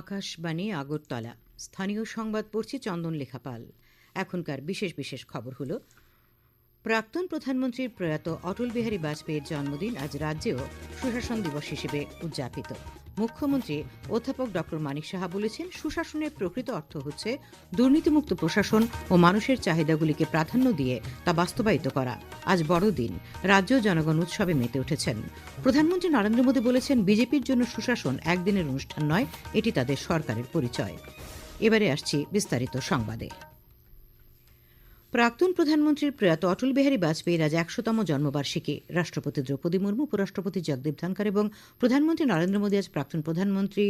আকাশবাণী আগরতলা। স্থানীয় সংবাদ পড়ছে চন্দন লেখাপাল। এখনকার বিশেষ বিশেষ খবর হল, প্রাক্তন প্রধানমন্ত্রীর প্রয়াত অটল বিহারী বাজপেয়ীর জন্মদিন আজ রাজ্যেও সুশাসন দিবস হিসেবে উদযাপিত। মুখ্যমন্ত্রী অধ্যাপক ড. মানিক সাহা বলেছেন, সুশাসনের প্রকৃত অর্থ হচ্ছে দুর্নীতিমুক্ত প্রশাসন ও মানুষের চাহিদাগুলিকে প্রাধান্য দিয়ে তা বাস্তবায়িত করা। আজ বড়দিন রাজ্য জনগণ উৎসবে মেতে উঠেছেন। প্রধানমন্ত্রী নরেন্দ্র মোদী বলেছেন, বিজেপির জন্য সুশাসন একদিনের অনুষ্ঠান নয়, এটি তাদের সরকারের পরিচয়। এবারে আসছি বিস্তারিত সংবাদে। প্রাক্তন প্রধানমন্ত্রীর প্রয়াত অটল বিহারী বাজপেয়ীর আজ একশোতম জন্মবার্ষিকী। রাষ্ট্রপতি দ্রৌপদী মুর্মু, উপরাষ্ট্রপতি জগদীপ ধনখড় এবং প্রধানমন্ত্রী নরেন্দ্র মোদী আজ প্রাক্তন প্রধানমন্ত্রী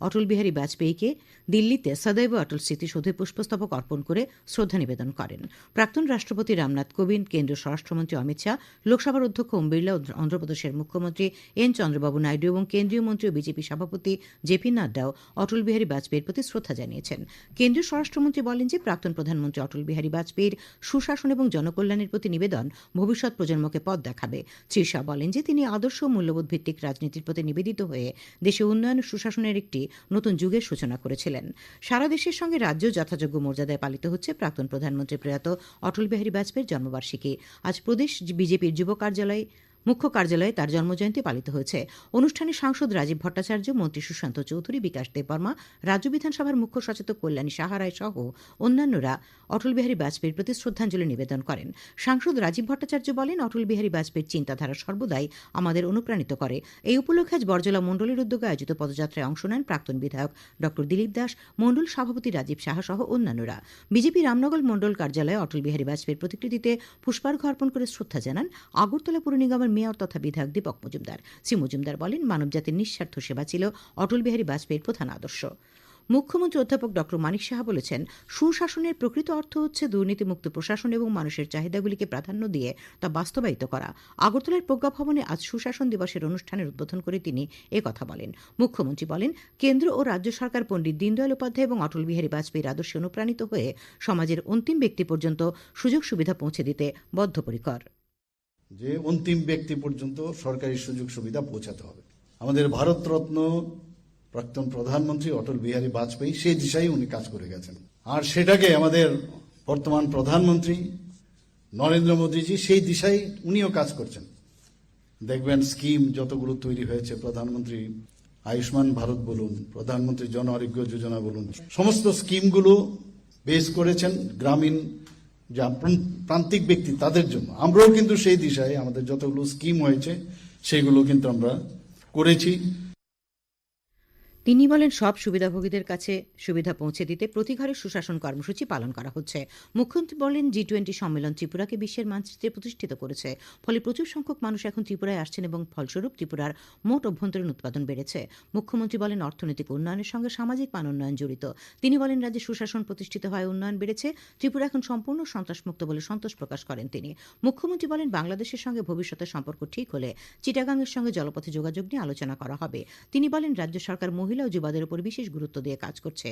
অটল বিহারী বাজপেয়ীকে দিল্লিতে সদৈব অটল স্মৃতিসৌধে পুষ্পস্তবক অর্পণ করে শ্রদ্ধা নিবেদন করেন। প্রাক্তন রাষ্ট্রপতি রামনাথ কোবিন্দ, কেন্দ্রীয় স্বরাষ্ট্রমন্ত্রী অমিত শাহ, লোকসভার অধ্যক্ষ ওম বিড়লা অন্ধ্রপ্রদেশের মুখ্যমন্ত্রী এন চন্দ্রবাবু নাইডু এবং কেন্দ্রীয় মন্ত্রী ও বিজেপি সভাপতি জেপি নাড্ডাও অটল বিহারী বাজপেয়ীর প্রতি শ্রদ্ধা জানিয়েছেন। কেন্দ্রীয় স্বরাষ্ট্রমন্ত্রী বলেন যে, প্রাক্তন প্রধানমন্ত্রী অটল বিহারী বাজপেয়ীর সুশাসন এবং জনকল্যাণের প্রতি নিবেদন ভবিষ্যৎ প্রজন্মকে পথ দেখাবে। শ্রী শাহ বলেন যে, তিনি আদর্শ মূল্যবোধ ভিত্তিক রাজনীতির প্রতি নিবেদিত হয়ে দেশে উন্নয়ন সুশাসনের একটি নতুন যুগের সূচনা করেছিলেন। সারা দেশের সঙ্গে রাজ্য যথাযোগ্য মর্যাদায় পালিত হচ্ছে প্রাক্তন প্রধানমন্ত্রী প্রয়াত অটল বিহারী বাজপেয়ীর জন্মবার্ষিকী। আজ প্রদেশ বিজেপির যুব কার্যালয় মুখ্য কার্যালয়ে তার জন্মজয়ন্তী পালিত হয়েছে। অনুষ্ঠানে সাংসদ রাজীব ভট্টাচার্য, মন্ত্রী সুশান্ত চৌধুরী, বিকাশ দেববর্মা, রাজ্য বিধানসভার মুখ্য সচেতক কল্যাণী সাহারায় সহ অন্যান্যরা অটল বিহারী বাজপেয়ীর প্রতি শ্রদ্ধাঞ্জলি নিবেদন করেন। সাংসদ রাজীব ভট্টাচার্য বলেন, অটল বিহারী বাজপেয়ীর চিন্তাধারা সর্বদাই আমাদের অনুপ্রাণিত করে। এই উপলক্ষে আজ বরজলা মণ্ডলের উদ্যোগে আয়োজিত পদযাত্রায় অংশ নেন প্রাক্তন বিধায়ক ড দিলীপ দাস, মণ্ডল সভাপতি রাজীব সাহা সহ অন্যান্যরা। বিজেপি রামনগর মণ্ডল কার্যালয়ে অটল বিহারী বাজপেয়ীর প্রতিকৃতিতে পুষ্পার্ঘ অর্পণ করে শ্রদ্ধা জানান। আগরতলা পুর নিগমের মেয়র তথা বিধায়ক দীপক মজুমদার। শ্রী মজুমদার বলেন, মানবজাতির নিঃস্বার্থ সেবা ছিল অটল বিহারী বাজপেয়ীর প্রধান আদর্শ। মুখ্যমন্ত্রী অধ্যাপক ড মানিক সাহা বলেছেন, সুশাসনের প্রকৃত অর্থ হচ্ছে দুর্নীতিমুক্ত প্রশাসন এবং মানুষের চাহিদাগুলিকে প্রাধান্য দিয়ে তা বাস্তবায়িত করা। আগরতলার প্রজ্ঞা ভবনে আজ সুশাসন দিবসের অনুষ্ঠানের উদ্বোধন করে তিনি কথা বলেন। মুখ্যমন্ত্রী বলেন, কেন্দ্র ও রাজ্য সরকার পণ্ডিত দীনদয়াল উপাধ্যায় এবং অটল বিহারী বাজপেয়ীর আদর্শে অনুপ্রাণিত হয়ে সমাজের অন্তিম ব্যক্তি পর্যন্ত সুযোগ সুবিধা পৌঁছে দিতে বদ্ধপরিকর। যে অন্তিম ব্যক্তি পর্যন্ত সরকারি সুযোগ সুবিধা পৌঁছাতে হবে। আমাদের ভারতরত্ন প্রাক্তন প্রধানমন্ত্রী অটল বিহারী বাজপেয়ী সেই দিশায় উনি কাজ করে গেছেন। আর সেটাকে আমাদের বর্তমান প্রধানমন্ত্রী নরেন্দ্র মোদীজি, সেই দিশায় উনিও কাজ করছেন। দেখবেন স্কিম যতগুলো তৈরি হয়েছে, প্রধানমন্ত্রী আয়ুষ্মান ভারত বলুন, প্রধানমন্ত্রী জন আরোগ্য যোজনা বলুন, সমস্ত স্কিমগুলো বেস করেছেন গ্রামীণ যা প্রান্তিক ব্যক্তি তাদের জন্য। আমরাও কিন্তু সেই দিশায় আমাদের যতগুলো স্কিম হয়েছে, সেগুলো কিন্তু আমরা করেছি। তিনি বলেন, সব সুবিধাভোগীদের কাছে সুবিধা পৌঁছে দিতে প্রতি ঘরে সুশাসন কর্মসূচি পালন করা হচ্ছে। মুখ্যমন্ত্রী বলেন জি টোয়েন্টি সম্মেলন ত্রিপুরাকে বিশ্বের মানচিত্রে প্রতিষ্ঠিত করেছে। ফলে প্রচুর সংখ্যক মানুষ এখন ত্রিপুরায় আসছেন এবং ফলস্বরূপ ত্রিপুরার মোট অভ্যন্তরীণ উৎপাদন বেড়েছে। মুখ্যমন্ত্রী বলেন, অর্থনৈতিক উন্নয়নের সঙ্গে সামাজিক মান উন্নয়ন জড়িত। তিনি বলেন, রাজ্যে সুশাসন প্রতিষ্ঠিত হয় উন্নয়ন বেড়েছে। ত্রিপুরা এখন সম্পূর্ণ সন্ত্রাসমুক্ত বলে সন্তোষ প্রকাশ করেন তিনি। মুখ্যমন্ত্রী বলেন, বাংলাদেশের সঙ্গে ভবিষ্যতের সম্পর্ক ঠিক হলে চিটাগাংয়ের সঙ্গে জলপথে যোগাযোগ নিয়ে আলোচনা করা হবে। তিনি বলেন, রাজ্য সরকার মহিলা ও যুবাদের উপর বিশেষ গুরুত্ব দিয়ে কাজ করছে।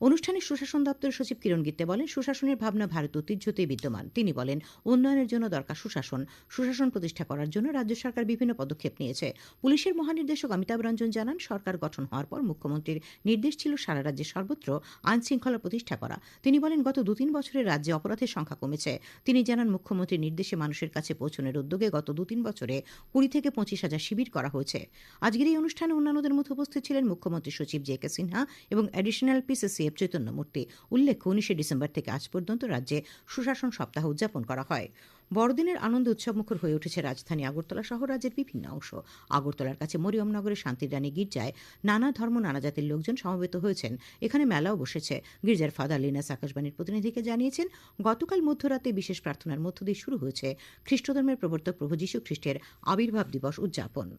অনুষ্ঠানে সুশাসন দপ্তরের সচিব কিরণ গিত্তে বলেন, সুশাসনের ভাবনা ভারত ঐতিহ্যতেই বিদ্যমান। তিনি বলেন, উন্নয়নের জন্য দরকার সুশাসন। সুশাসন প্রতিষ্ঠা করার জন্য রাজ্য সরকার বিভিন্ন পদক্ষেপ নিয়েছে। পুলিশের মহানির্দেশক অমিতাভ রঞ্জন জানান, সরকার গঠন হওয়ার পর মুখ্যমন্ত্রীর নির্দেশ ছিল সারা রাজ্যে সর্বত্র আইন শৃঙ্খলা প্রতিষ্ঠা করা। তিনি বলেন, গত দু তিন বছরে রাজ্যে অপরাধের সংখ্যা কমেছে। তিনি জানান, মুখ্যমন্ত্রীর নির্দেশে মানুষের কাছে পৌঁছনের উদ্যোগে গত দু তিন বছরে কুড়ি থেকে পঁচিশ হাজার শিবির করা হয়েছে। আজকের এই অনুষ্ঠানে অন্যান্যদের মধ্যে উপস্থিত ছিলেন মুখ্যমন্ত্রী সচিব জে কে সিনহা এবং অ্যাডিশনাল পিসিসিএফ চৈতন্যমূর্তি উল্লেখ্য উনিশে ডিসেম্বর থেকে আজ পর্যন্ত রাজ্যে সুশাসন সপ্তাহ উদযাপন করা হয়। বড়দিনের আনন্দ উৎসবমুখর হয়ে উঠেছে রাজধানী আগরতলা সহ রাজ্যের বিভিন্ন অংশ। আগরতলার কাছে মরিয়মনগরের শান্তিরানী গির্জায় নানা ধর্ম নানা জাতির লোকজন সমবেত হয়েছেন। এখানে মেলাও বসেছে। গির্জার ফাদার লিনাস আকাশবাণীর প্রতিনিধিকে জানিয়েছেন গতকাল মধ্যরাতে বিশেষ প্রার্থনার মধ্য দিয়ে শুরু হয়েছে খ্রিস্টধর্মের প্রবর্তক প্রভু যীশু খ্রিস্টের আবির্ভাব দিবস উদযাপন।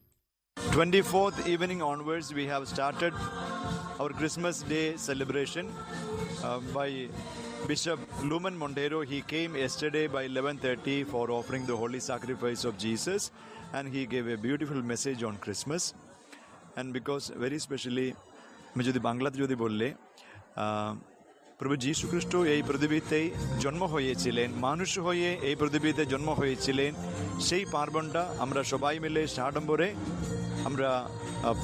24th evening onwards, we have started our Christmas Day celebration uh, by Bishop Lumen Montero. He came yesterday by 11:30 for offering the holy sacrifice of Jesus, and he gave a beautiful message on Christmas. And because very specially, আমি যদি বাংলাতে যদি বললে প্রভু যীশু খ্রিস্ট এই পৃথিবীতেই জন্ম হয়েছিলেন মানুষ হয়ে এই পৃথিবীতে জন্ম হয়েছিলেন সেই পার্বণটা আমরা সবাই মিলে সাডম্বরে আমরা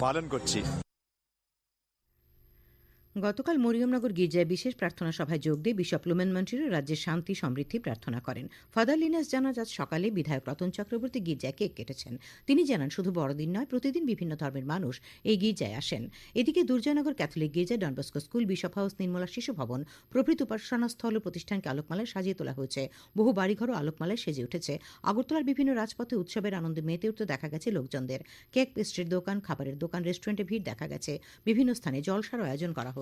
পালন করছি গতকাল মরিয়মনগর গির্জায় বিশেষ প্রার্থনা সভায় যোগ দিয়ে বিশপ লুমেন মন্ট্রিরো রাজ্যের শান্তি, সমৃদ্ধি প্রার্থনা করেন। ফাদার লিনাস জানাজ আজ সকালে বিধায়ক রতন চক্রবর্তী গির্জায় কেক কেটেছেন। তিনি জানান, শুধু বড়দিন নয়, প্রতিদিন বিভিন্ন ধর্মের মানুষ এই গির্জায় আসেন। এদিকে দুর্জয়নগর ক্যাথলিক গির্জা Don Bosco school, bishop house, Nirmala Shishu Bhavan, প্রভৃতি উপাসনা স্থল ও প্রতিষ্ঠানকে আলোকমালায় সাজিয়ে তোলা হয়েছে। বহু বাড়িঘরও আলোকমালায় সেজে উঠেছে। আগরতলার বিভিন্ন রাজপথে উৎসবের আনন্দে মেতে উঠতে দেখা গেছে লোকজনদের। কেক পেস্ট্রির দোকান, খাবারের দোকান, রেস্টুরেন্টে ভিড় দেখা গেছে। বিভিন্ন স্থানে জলসার আয়োজন করা হয়েছে।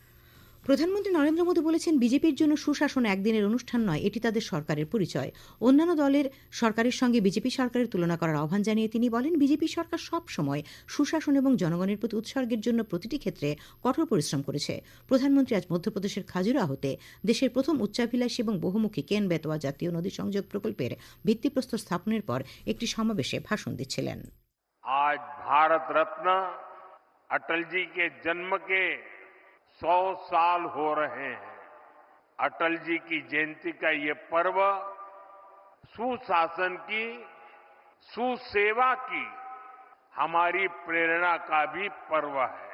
প্রধানমন্ত্রী নরেন্দ্র মোদী বলেছেন, বিজেপির জন্য সুশাসন একদিনের অনুষ্ঠান নয়, এটি তাদের সরকারের পরিচয়। অন্যান্য দলের সরকারের সঙ্গে বিজেপি সরকারের তুলনা করার আহ্বান জানিয়ে তিনি বলেন, বিজেপি সরকার সব সময় সুশাসন এবং জনগণের প্রতি উৎসর্গের জন্য প্রতিটি ক্ষেত্রে কঠোর পরিশ্রম করেছে। প্রধানমন্ত্রী আজ মধ্যপ্রদেশের খাজুরাহতে দেশের প্রথম উচ্চাভিলাষী এবং বহুমুখী কেন বেতোয়া জাতীয় নদী সংযোগ প্রকল্পের ভিত্তিপ্রস্তর স্থাপনের পর একটি সমাবেশে ভাষণ দিচ্ছিলেন। আজ ভারত রত্ন কে জন্ম सौ साल हो रहे हैं। अटल जी की जयंती का ये पर्व सुशासन की, सुसेवा की, हमारी प्रेरणा का भी पर्व है।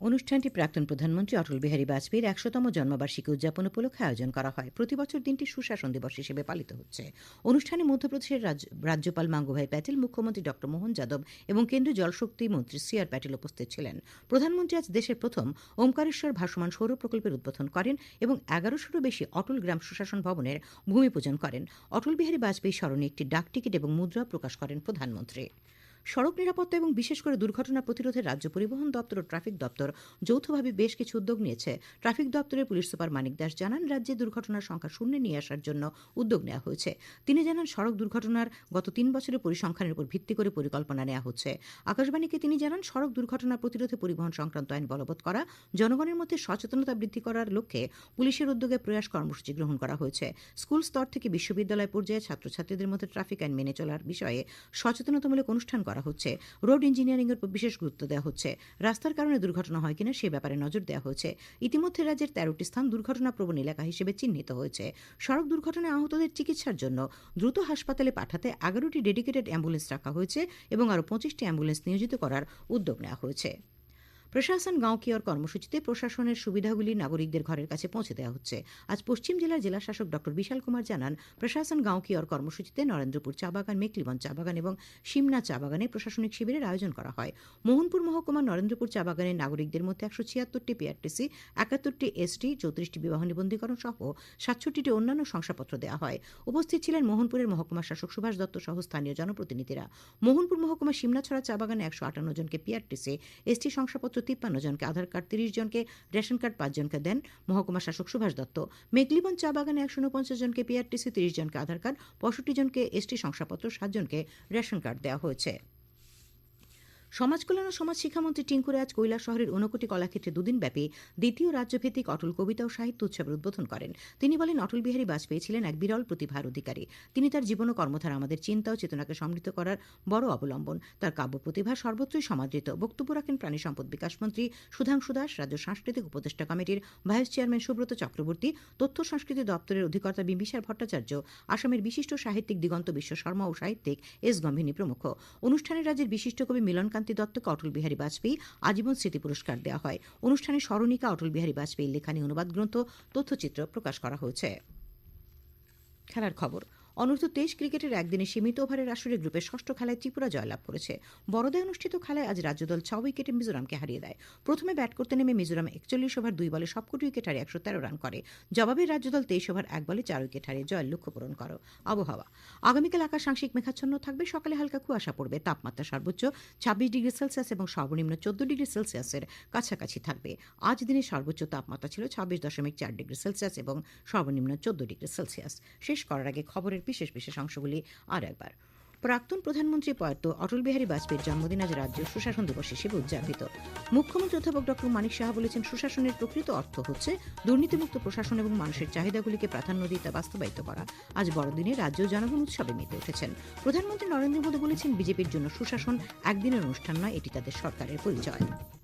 অনুষ্ঠানটি প্রাক্তন প্রধানমন্ত্রী অটল বিহারী বাজপেয়ীর একশোতম জন্মবার্ষিকী উদযাপন উপলক্ষে আয়োজন করা হয়। প্রতি বছর দিনটি সুশাসন দিবস হিসেবে পালিত হচ্ছে। অনুষ্ঠানে মধ্যপ্রদেশের রাজ্যপাল মাঙ্গুভাই প্যাটেল, মুখ্যমন্ত্রী ড মোহন যাদব এবং কেন্দ্রীয় জলশক্তি মন্ত্রী সি আর প্যাটেল উপস্থিত ছিলেন। প্রধানমন্ত্রী আজ দেশের প্রথম ওমকারেশ্বর ভাসমান সৌর প্রকল্পের উদ্বোধন করেন এবং এগারোশোরও বেশি অটল গ্রাম সুশাসন ভবনের ভূমি পূজন করেন। অটল বিহারী বাজপেয়ী স্মরণে একটি ডাক টিকিট এবং মুদ্রা প্রকাশ করেন প্রধানমন্ত্রী। সড়ক নিরাপত্তা এবং বিশেষ করে দুর্ঘটনা প্রতিরোধে রাজ্য পরিবহন দপ্তর ও ট্রাফিক দপ্তর যৌথভাবে বেশ কিছু উদ্যোগ নিয়েছে। ট্রাফিক দপ্তরের পুলিশ সুপার মানিক দাস জানান, রাজ্যে দুর্ঘটনার সংখ্যা শূন্যে নিয়ে আসার জন্য উদ্যোগ নেওয়া হয়েছে। তিনি জানান, সড়ক দুর্ঘটনার গত তিন বছরের পরিসংখ্যানের উপর ভিত্তি করে পরিকল্পনা নেওয়া হচ্ছে। আকাশবাণীকে তিনি জানান, সড়ক দুর্ঘটনা প্রতিরোধে পরিবহন সংক্রান্ত আইন বলবৎ করা, জনগণের মধ্যে সচেতনতা বৃদ্ধি করার লক্ষ্যে পুলিশের উদ্যোগে প্রয়াস কর্মসূচি গ্রহণ করা হয়েছে। স্কুল স্তর থেকে বিশ্ববিদ্যালয় পর্যায়ে ছাত্রছাত্রীদের মধ্যে ট্রাফিক আইন মেনে চলার বিষয়ে সচেতনতামূলক অনুষ্ঠান করা হচ্ছে। রোড ইঞ্জিনিয়ারিং এর বিশেষ গুরুত্ব দেওয়া হচ্ছে। রাস্তার কারণে দুর্ঘটনা হয় কিনা সে ব্যাপারে নজর দেওয়া হয়েছে। ইতিমধ্যে রাজ্যের তেরোটি স্থান দুর্ঘটনা প্রবণ এলাকা হিসেবে চিহ্নিত হয়েছে। সড়ক দুর্ঘটনায় আহতদের চিকিৎসার জন্য দ্রুত হাসপাতালে পাঠাতে এগারোটি ডেডিকেটেড অ্যাম্বুলেন্স রাখা হয়েছে এবং আরও পঁচিশটি অ্যাম্বুলেন্স নিয়োজিত করার উদ্যোগ নেওয়া হয়েছে। প্রশাসন গাঁও কিয়র কর্মসূচিতে প্রশাসনের সুবিধাগুলি নাগরিকদের ঘরের কাছে পৌঁছে দেওয়া হচ্ছে? আজ পশ্চিম জেলার জেলা শাসক ডক্টর বিশাল কুমার জানান, প্রশাসন গাঁও কিয়র কর্মসূচিতে নরেন্দ্রপুর চা বাগান, মেকলিবন চা বাগান এবং সিমনা চা বাগানে প্রশাসনিক শিবিরের আয়োজন করা হয়। মোহনপুর মহকুমার নরেন্দ্রপুর চা বাগানের নাগরিকদের মধ্যে একশো ছিয়াত্তরটি পিআরটিসি একাত্তরটি এসটি চৌত্রিশটি বিবাহ নিবন্ধীকরণ সহ সাতষট্টিটি অন্যান্য শংসাপত্র দেওয়া হয়। উপস্থিত ছিলেন মোহনপুরের মহকুমা শাসক সুভাষ দত্ত সহ স্থানীয় জনপ্রতিনিধিরা। মোহনপুর মহকুমা সিমনাছড়া চা বাগানে একশো আটান্ন জনকে পিআরটিসি এসটি শংসাপত্র তিপ্পান্ন জনকে, আধার কার্ড তিরিশ জনকে, রেশন কার্ড পাঁচ জনকে দেন মহকুমা শাসক সুভাষ দত্ত। মেঘলিবন চা বাগানে একশো উনপঞ্চাশ জনকে, পিআরটিসি তিরিশ জনকে, আধার কার্ড, পঁয়ষট্টি জনকে, এসটি শংসাপত্র সাতজনকে রেশন কার্ড দেওয়া হয়েছে। সমাজ কল্যাণ ও সমাজ শিক্ষামন্ত্রী টিঙ্কুরে আজ কৈলাস শহরের ঊনকোটি কলাক্ষেত্রে দুদিন ব্যাপী দ্বিতীয় রাজ্যভিত্তিক অটল কবিতা ও সাহিত্য উৎসবের উদ্বোধন করেন। তিনি বলেন, অটল বিহারী বাজপেয়ী ছিলেন এক বিরল প্রতিভার অধিকারী। তিনি তার জীবন ও কর্মধারা, আমাদের চিন্তা ও চেতনাকে সমৃদ্ধ করার বড় অবলম্বন। তার কাব্য প্রতিভা সর্বত্রই সমাদৃত। বক্তব্য রাখেন প্রাণী সম্পদ বিকাশ মন্ত্রী সুধাংশু দাস, রাজ্য সাংস্কৃতিক উপদেষ্টা কমিটির ভাইস চেয়ারম্যান সুব্রত চক্রবর্তী, তথ্য সংস্কৃতি দপ্তরের অধিকর্তা বিম্বিসার ভট্টাচার্য, আসামের বিশিষ্ট সাহিত্যিক দিগন্ত বিশ্ব শর্মা ও সাহিত্যিক এস গম্ভিনী প্রমুখ। অনুষ্ঠানে রাজ্যের বিশিষ্ট কবি মিলনকান্তি দত্তকে অটল বিহারী বাজপেয়ী আজীবন স্মৃতি পুরস্কার দেওয়া হয়। অনুষ্ঠানে স্মরণিকা অটল বিহারী বাজপেয়ীর লেখানি অনুবাদ গ্রন্থ, তথ্যচিত্র প্রকাশ করা হয়েছে। খেলার খবর। অনূর্ধ্ব তেইশ ক্রিকেটের একদিনে সীমিত ওভারের আসরে গ্রুপের ষষ্ঠ খেলায় ত্রিপুরা জয়লাভ করেছে। বড়দায় অনুষ্ঠিত খেলায় আজ রাজ্যদল ছ উইকেটে মিজোরামকে হারিয়ে দেয়। প্রথমে ব্যাট করতে নেমে মিজোরাম একচল্লিশ ওভার, দুই বলে সবকটি উইকেট হারিয়ে একশো তেরো রান করে। জবাবে রাজ্যদল তেইশ ওভার, এক বলে চার উইকেট হারিয়ে জয়ের লক্ষ্য পূরণ করো। আবহাওয়া। আগামীকাল আকাশ আংশিক মেঘাচ্ছন্ন থাকবে। সকালে হালকা কুয়াশা পড়বে। তাপমাত্রা সর্বোচ্চ ছাব্বিশ ডিগ্রি সেলসিয়াস এবং সর্বনিম্ন চোদ্দ ডিগ্রি সেলসিয়াসের কাছাকাছি থাকবে। আজ দিনের সর্বোচ্চ তাপমাত্রা ছিল ছাব্বিশ দশমিক চার ডিগ্রি সেলসিয়াস এবং সর্বনিম্ন চোদ্দ ডিগ্রি সেলসিয়াস। শেষ করার আগে খবরের বিশেষ বিশেষ অংশগুলি আর একবার। প্রাক্তন প্রধানমন্ত্রী প্রয়াত অটল বিহারী বাজপেয়ীর জন্মদিন আজ রাজ্য সুশাসন দিবস হিসেবে উদযাপিত। মুখ্যমন্ত্রী অধ্যাপক ড মানিক সাহা বলেছেন, সুশাসনের প্রকৃত অর্থ হচ্ছে দুর্নীতিমুক্ত প্রশাসন এবং মানুষের চাহিদাগুলিকে প্রাধান্য দিয়ে তা বাস্তবায়িত করা। আজ বড়দিনে রাজ্য জনগণ উৎসবে মেতে উঠেছেন। প্রধানমন্ত্রী নরেন্দ্র মোদী বলেছেন, বিজেপির জন্য সুশাসন একদিনের অনুষ্ঠান নয়, এটি তাদের সরকারের পরিচয়।